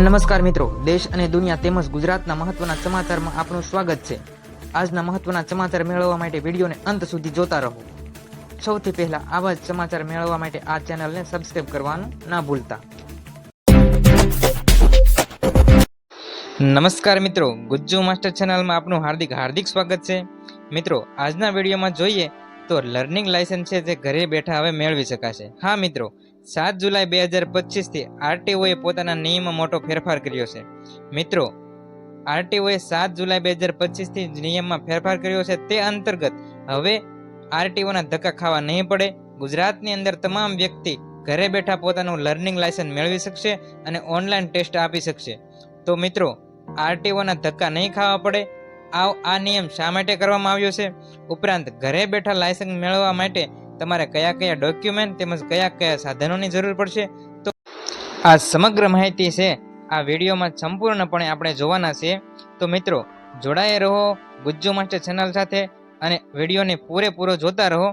નમસ્કાર મિત્રો, દેશ અને દુનિયા તેમજ ગુજરાતના મહત્વના સમાચારમાં આપનું સ્વાગત છે. આજના મહત્વના સમાચાર મેળવવા માટે વિડીયોને અંત સુધી જોતા રહો. સૌથી પહેલા આવા જ સમાચાર મેળવવા માટે આ ચેનલને સબસ્ક્રાઇબ કરવાનું ના ભૂલતા. નમસ્કાર મિત્રો, ગુજ્જુ માસ્ટર ચેનલમાં આપનું હાર્દિક હાર્દિક સ્વાગત છે. મિત્રો, આજના વિડીયોમાં જોઈએ તો લર્નિંગ લાયસન્સ છે જે ઘરે બેઠા હવે મેળવી શકાશે. હા મિત્રો સાત જુલાઈ બે હજાર પચીસથી આરટીઓએ પોતાના નિયમમાં મોટો ફેરફાર કર્યો છે. મિત્રો, આરટીઓએ સાત જુલાઈ બે હજાર પચીસથી નિયમમાં ફેરફાર કર્યો છે તે અંતર્ગત હવે આરટીઓના ધક્કા ખાવા નહીં પડે. ગુજરાતની અંદર તમામ વ્યક્તિ ઘરે બેઠા પોતાનું લર્નિંગ લાયસન્સ મેળવી શકશે અને ઓનલાઈન ટેસ્ટ આપી શકશે. તો મિત્રો, આરટીઓના ધક્કા નહીં ખાવા પડે. આ આ નિયમ શા માટે કરવામાં આવ્યો છે? ઉપરાંત ઘરે બેઠા લાયસન્સ મેળવવા માટે તમારે કયા કયા ડોક્યુમેન્ટ તેમજ કયા કયા સાધનોની જરૂર પડશે તો આ સમગ્ર માહિતી છે, આ વિડીયોમાં સંપૂર્ણપણે આપણે જોવાના છે. તો મિત્રો, જોડાયે રહો ગુજ્જુ માસ્ટર ચેનલ સાથે અને વિડીયોને પૂરેપૂરો જોતા રહો.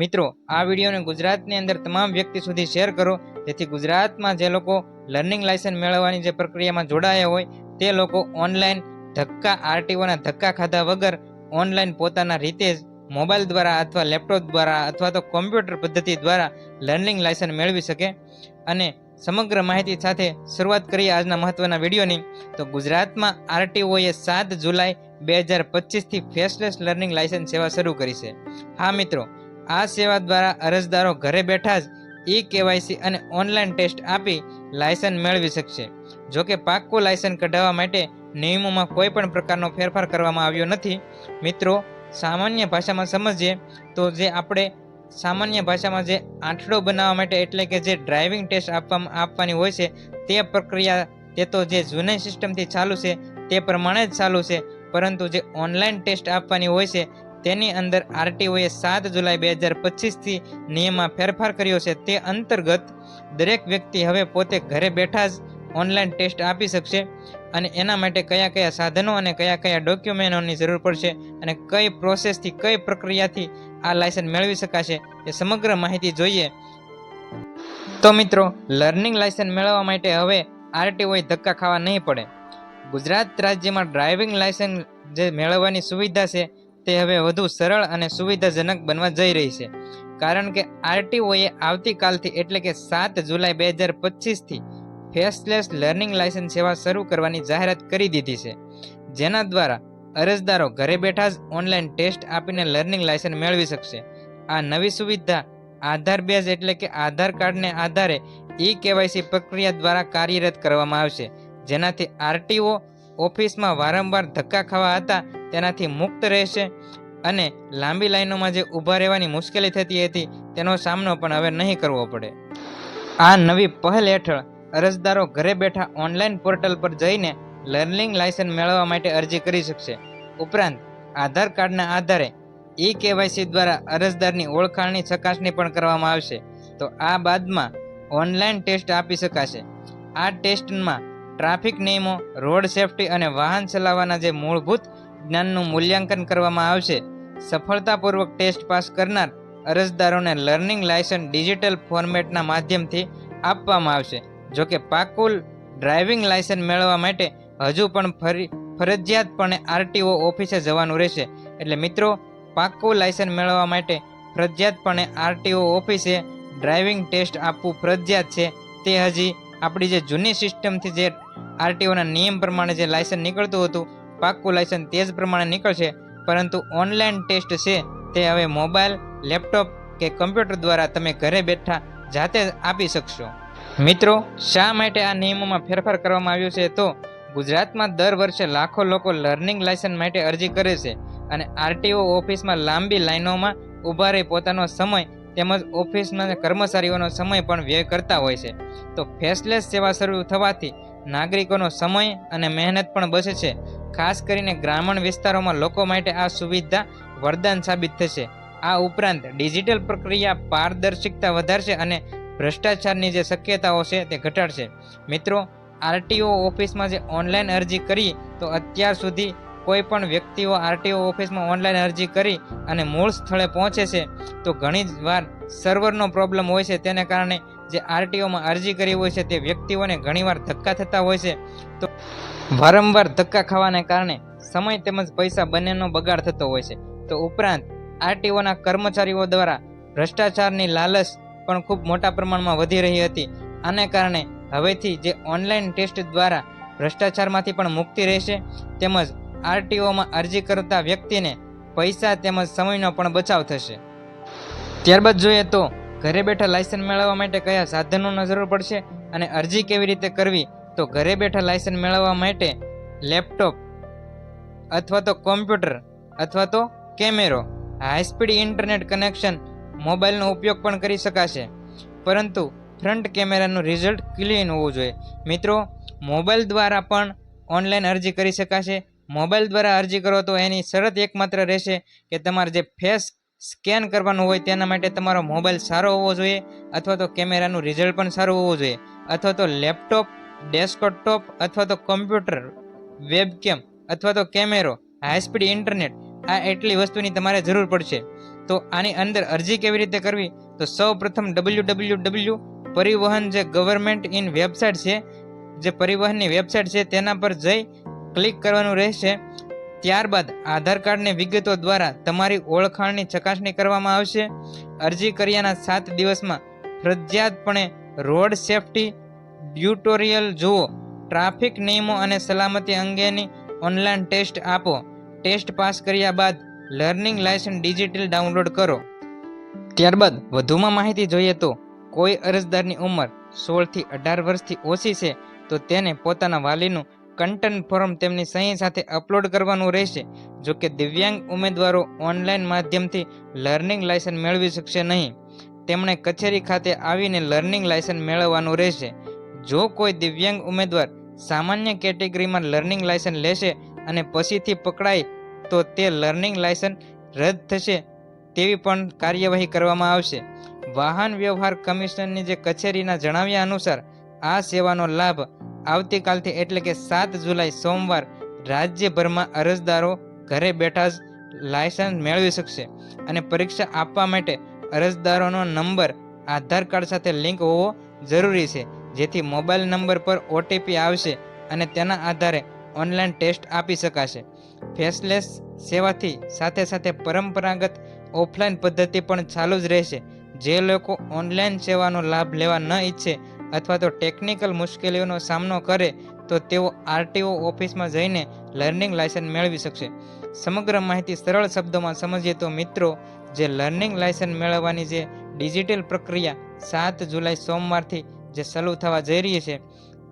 મિત્રો, આ વિડીયોને ગુજરાતની અંદર તમામ વ્યક્તિ સુધી શેર કરો. જેથી ગુજરાતમાં જે લોકો લર્નિંગ લાયસન્સ મેળવવાની જે પ્રક્રિયામાં જોડાયા હોય, તે લોકો ઓનલાઈન ધક્કા, આરટીઓના ધક્કા ખાધા વગર ઓનલાઈન પોતાના રીતે જ મોબાઈલ દ્વારા અથવા લેપટોપ દ્વારા અથવા તો કોમ્પ્યુટર પદ્ધતિ દ્વારા લર્નિંગ લાયસન્સ મેળવી શકે. અને સમગ્ર માહિતી સાથે શરૂઆત કરીએ આજના મહત્વના વિડીયોની. તો ગુજરાતમાં આરટીઓએ સાત જુલાઈ બે હજાર પચીસથી ફેસલેસ લર્નિંગ લાયસન્સ સેવા શરૂ કરી છે. હા, મિત્રો, આ સેવા દ્વારા અરજદારો ઘરે બેઠા જ ઈ કેવાયસી અને ઓનલાઈન ટેસ્ટ આપી લાયસન્સ મેળવી શકશે. જોકે પાક્કું લાયસન્સ કઢાવવા માટે નિયમોમાં કોઈ પણ પ્રકારનો ફેરફાર કરવામાં આવ્યો નથી. મિત્રો સામાન્ય ભાષામાં સમજીએ તો જે આપણે સામાન્ય ભાષામાં જે આંઠડો બનાવવા માટે એટલે કે જે ડ્રાઇવિંગ ટેસ્ટ આપવામાં આપવાની હોય છે, તે પ્રક્રિયા તે તો જે જૂની સિસ્ટમથી ચાલુ છે, તે પ્રમાણે જ ચાલુ છે. પરંતુ જે ઓનલાઈન ટેસ્ટ આપવાની હોય છે, તેની અંદર આરટીઓએ સાત જુલાઈ બે હજાર પચીસથી નિયમમાં ફેરફાર કર્યો છે. તે અંતર્ગત દરેક વ્યક્તિ હવે પોતે ઘરે બેઠા જ ઓનલાઈન ટેસ્ટ આપી શકશે. અને એના માટે કયા કયા સાધનો અને કયા કયા ડોક્યુમેન્ટોની જરૂર પડશે અને કઈ પ્રોસેસથી કઈ પ્રક્રિયાથી આ લાયસન્સ મેળવી શકાશે એ સમગ્ર માહિતી જોઈએ. તો મિત્રો, લર્નિંગ લાયસન્સ મેળવવા માટે હવે આરટીઓએ ધક્કા ખાવા નહીં પડે. ગુજરાત રાજ્યમાં ડ્રાઇવિંગ લાયસન્સ જે મેળવવાની સુવિધા છે તે હવે વધુ સરળ અને સુવિધાજનક બનવા જઈ રહી છે. કારણ કે આરટીઓએ આવતીકાલથી એટલે કે સાત જુલાઈ બે હજાર પચીસથી ફેસલેસ લર્નિંગ લાયસન્સ સેવા શરૂ કરવાની જાહેરાત કરી દીધી છે. જેના દ્વારા અરજદારો ઘરે બેઠા જ ઓનલાઈન ટેસ્ટ આપીને લર્નિંગ લાયસન્સ મેળવી શકશે. આ નવી સુવિધા આધાર બેઝ એટલે કે આધાર કાર્ડને આધારે ઈ કેવાયસી પ્રક્રિયા દ્વારા કાર્યરત કરવામાં આવશે. જેનાથી આરટીઓ ઓફિસમાં વારંવાર ધક્કા ખાવા હતા તેનાથી મુક્ત રહેશે અને લાંબી લાઈનોમાં જે ઊભા રહેવાની મુશ્કેલી થતી હતી તેનો સામનો પણ હવે નહીં કરવો પડે. આ નવી પહેલ હેઠળ અરજદારો ઘરે બેઠા ઓનલાઈન પોર્ટલ પર જઈને લર્નિંગ લાયસન્સ મેળવવા માટે અરજી કરી શકશે. ઉપરાંત, આધાર કાર્ડના આધારે ઈ કેવાયસી દ્વારા અરજદારની ઓળખાણની ચકાસણી પણ કરવામાં આવશે. તો આ બાદમાં ઓનલાઈન ટેસ્ટ આપી શકાશે. આ ટેસ્ટમાં ટ્રાફિક નિયમો રોડ સેફટી અને વાહન ચલાવવાના જે મૂળભૂત જ્ઞાનનું મૂલ્યાંકન કરવામાં આવશે, સફળતાપૂર્વક ટેસ્ટ પાસ કરનાર અરજદારોને લર્નિંગ લાયસન્સ ડિજિટલ ફોર્મેટના માધ્યમથી આપવામાં આવશે. જોકે પાકુલ ડ્રાઇવિંગ લાયસન્સ મેળવવા માટે હજુ પણ ફરી ફરજિયાતપણે આરટીઓ ઓફિસે જવાનું રહેશે. એટલે મિત્રો પાકું લાયસન્સ મેળવવા માટે ફરજિયાતપણે આરટીઓ ઓફિસે ડ્રાઇવિંગ ટેસ્ટ આપવું ફરજિયાત છે. તે હજી આપણી જે જૂની સિસ્ટમથી જે આરટીઓના નિયમ પ્રમાણે જે લાયસન્સ નીકળતું હતું પાકું લાયસન્સ તે જ પ્રમાણે નીકળશે. પરંતુ ઓનલાઈન ટેસ્ટ છે તે હવે મોબાઈલ, લેપટોપ કે કમ્પ્યુટર દ્વારા તમે ઘરે બેઠા જાતે આપી શકશો. મિત્રો, શા માટે આ નિયમોમાં ફેરફાર કરવામાં આવ્યો છે? તો ગુજરાતમાં દર વર્ષે લાખો લોકો લર્નિંગ લાયસન્સ માટે અરજી કરે છે અને આરટીઓ ઓફિસમાં લાંબી લાઇનોમાં ઊભા રહી પોતાનો સમય તેમજ ઓફિસના કર્મચારીઓનો સમય પણ વ્યય કરતા હોય છે. તો ફેસલેસ સેવા શરૂ થવાથી નાગરિકોનો સમય અને મહેનત પણ બચે છે. ખાસ કરીને ગ્રામીણ વિસ્તારોમાં લોકો માટે આ સુવિધા વરદાન સાબિત થશે. આ ઉપરાંત ડિજિટલ પ્રક્રિયા પારદર્શિકતા વધારશે અને ભ્રષ્ટાચારની જે શક્યતાઓ છે તે ઘટાડશે. મિત્રો, આરટીઓ ઓફિસમાં જે ઓનલાઈન અરજી કરી, તો અત્યાર સુધી કોઈ પણ વ્યક્તિઓ આરટીઓ ઓફિસમાં ઓનલાઈન અરજી કરી અને મૂળ સ્થળે પહોંચે છે, તો ઘણી જ વાર સર્વરનો પ્રોબ્લેમ હોય છે. તેને કારણે જે આરટીઓમાં અરજી કરી હોય છે તે વ્યક્તિઓને ઘણીવાર ધક્કા થતા હોય છે. તો વારંવાર ધક્કા ખાવાને કારણે સમય તેમજ પૈસા બંનેનો બગાડ થતો હોય છે. તો ઉપરાંત, આરટીઓના કર્મચારીઓ દ્વારા ભ્રષ્ટાચારની લાલચ પણ ખૂબ મોટા પ્રમાણમાં વધી રહી હતી. આને કારણે હવેથી જે ઓનલાઈન ટેસ્ટ દ્વારા ભ્રષ્ટાચારમાંથી પણ મુક્તિ રહેશે, તેમજ આરટીઓમાં અરજી કરતા વ્યક્તિને પૈસા તેમજ સમયનો પણ બચાવ થશે. ત્યારબાદ જોઈએ તો ઘરે બેઠા લાયસન્સ મેળવવા માટે કયા સાધનોની જરૂર પડશે અને અરજી કેવી રીતે કરવી? તો ઘરે બેઠા લાયસન્સ મેળવવા માટે લેપટોપ અથવા તો કોમ્પ્યુટર અથવા તો કેમેરો. હાઈ સ્પીડ ઇન્ટરનેટ કનેક્શન મોબાઈલનો ઉપયોગ પણ કરી શકાશે. પરંતુ ફ્રન્ટ કેમેરાનું રિઝલ્ટ ક્લીન હોવું જોઈએ. મિત્રો, મોબાઈલ દ્વારા પણ ઓનલાઈન અરજી કરી શકાશે. મોબાઈલ દ્વારા અરજી કરો તો એની શરત એકમાત્ર રહેશે કે તમારે જે ફેસ સ્કેન કરવાનું હોય તેના માટે તમારો મોબાઈલ સારો હોવો જોઈએ અથવા તો કેમેરાનું રિઝલ્ટ પણ સારું હોવું જોઈએ અથવા તો લેપટોપ, ડેસ્કટોપ અથવા તો કમ્પ્યુટર, વેબકેમ અથવા તો કેમેરો, હાઈ સ્પીડ ઇન્ટરનેટ આ એટલી વસ્તુની તમારે જરૂર પડશે. તો આની અંદર અરજી કેવી રીતે કરવી? તો સૌ પ્રથમ ડબલ્યુ ડબલ્યુ ડબલ્યુ પરિવહન જે ગવર્મેન્ટ ઇન વેબસાઇટ છે, જે પરિવહનની વેબસાઇટ છે, તેના પર જઈ ક્લિક કરવાનું રહેશે. ત્યારબાદ આધાર કાર્ડની વિગતો દ્વારા તમારી ઓળખાણની ચકાસણી કરવામાં આવશે. અરજી કર્યાના સાત દિવસમાં ફરજિયાતપણે રોડ સેફટી ટ્યુટોરિયલ જુઓ. ટ્રાફિક નિયમો અને સલામતી અંગેની ઓનલાઈન ટેસ્ટ આપો. ટેસ્ટ પાસ કર્યા બાદ લર્નિંગ લાયસન્સ ડિજિટલ ડાઉનલોડ કરો. ત્યારબાદ વધુમાં માહિતી જોઈએ તો કોઈ અરજદારની ઉંમર સોળથી અઢાર વર્ષથી ઓછી છે, તો તેને પોતાના વાલીનું કન્ટેન્ટ ફોર્મ તેમની સહી સાથે અપલોડ કરવાનું રહેશે. જો કે દિવ્યાંગ ઉમેદવારો ઓનલાઈન માધ્યમથી લર્નિંગ લાયસન્સ મેળવી શકશે નહીં. તેમણે કચેરી ખાતે આવીને લર્નિંગ લાયસન્સ મેળવવાનું રહેશે. જો કોઈ દિવ્યાંગ ઉમેદવાર સામાન્ય કેટેગરીમાં લર્નિંગ લાયસન્સ લેશે અને પછીથી પકડાય તો તે લર્નિંગ લાયસન્સ રદ થશે તેવી પણ કાર્યવાહી કરવામાં આવશે. વાહન વ્યવહાર કમિશનની જે કચેરીના જણાવ્યા અનુસાર, આ સેવાનો લાભ આવતીકાલથી એટલે કે સાત જુલાઈ સોમવાર રાજ્યભરમાં અરજદારો ઘરે બેઠા જ લાયસન્સ મેળવી શકશે અને પરીક્ષા આપવા માટે અરજદારોનો નંબર, આધાર કાર્ડ સાથે લિંક હોવો જરૂરી છે, જેથી મોબાઈલ નંબર પર ઓટીપી આવશે અને તેના આધારે ઓનલાઈન ટેસ્ટ આપી શકાશે. ફેસલેસ સેવાથી સાથે સાથે પરંપરાગત ઓફલાઈન પદ્ધતિ પણ ચાલુ જ રહેશે. જે લોકો ઓનલાઈન સેવાનો લાભ લેવા ન ઈચ્છે અથવા તો ટેકનિકલ મુશ્કેલીઓનો સામનો કરે, તો તેઓ આરટીઓ ઓફિસમાં જઈને લર્નિંગ લાયસન્સ મેળવી શકશે. સમગ્ર માહિતી સરળ શબ્દોમાં સમજીએ તો મિત્રો, જે લર્નિંગ લાયસન્સ મેળવવાની જે ડિજિટલ પ્રક્રિયા સાત જુલાઈ સોમવારથી જે શરૂ થવા જઈ રહી છે,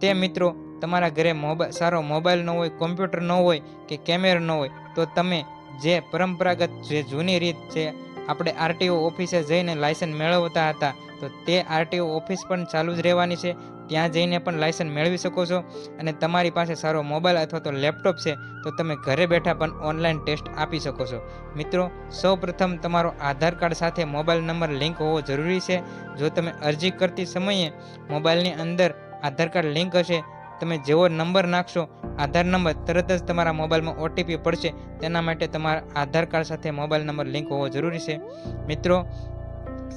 તે મિત્રો તમારા ઘરે મોબાઈલ સારો મોબાઈલ ન હોય, કોમ્પ્યુટર ન હોય કે કેમેરા ન હોય, તો તમે જે પરંપરાગત, જે જૂની રીત છે, આપણે આરટીઓ ઓફિસે જઈને લાયસન્સ મેળવતા હતા, તો તે આરટીઓ ઓફિસ પણ ચાલુ જ રહેવાની છે. ત્યાં જઈને પણ લાયસન્સ મેળવી શકો છો. અને તમારી પાસે સારો મોબાઈલ અથવા તો લેપટોપ છે, તો તમે ઘરે બેઠા પણ ઓનલાઈન ટેસ્ટ આપી શકો છો. મિત્રો સૌ પ્રથમ તમારો આધાર કાર્ડ સાથે મોબાઈલ નંબર લિંક હોવો જરૂરી છે. જો તમે અરજી કરતી સમયે મોબાઈલની અંદર આધાર કાર્ડ લિંક હશે તમે જેવો નંબર નાખશો, આધાર નંબર તરત જ તમારા મોબાઈલમાં ઓટીપી પડશે. તેના માટે તમારા આધાર કાર્ડ સાથે મોબાઈલ નંબર લિંક હોવો જરૂરી છે. મિત્રો,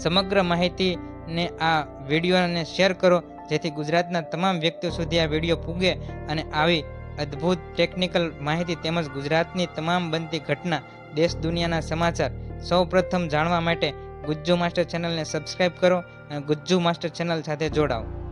સમગ્ર માહિતીને આ વિડીયોને શેર કરો, જેથી ગુજરાતના તમામ વ્યક્તિઓ સુધી આ વીડિયો પૂગે અને આવી અદ્ભુત ટેકનિકલ માહિતી તેમજ ગુજરાતની તમામ બનતી ઘટના, દેશ દુનિયાના સમાચાર સૌ પ્રથમ જાણવા માટે ગુજ્જુ માસ્ટર ચેનલને સબસ્ક્રાઈબ કરો અને ગુજ્જુ માસ્ટર ચેનલ સાથે જોડાઓ.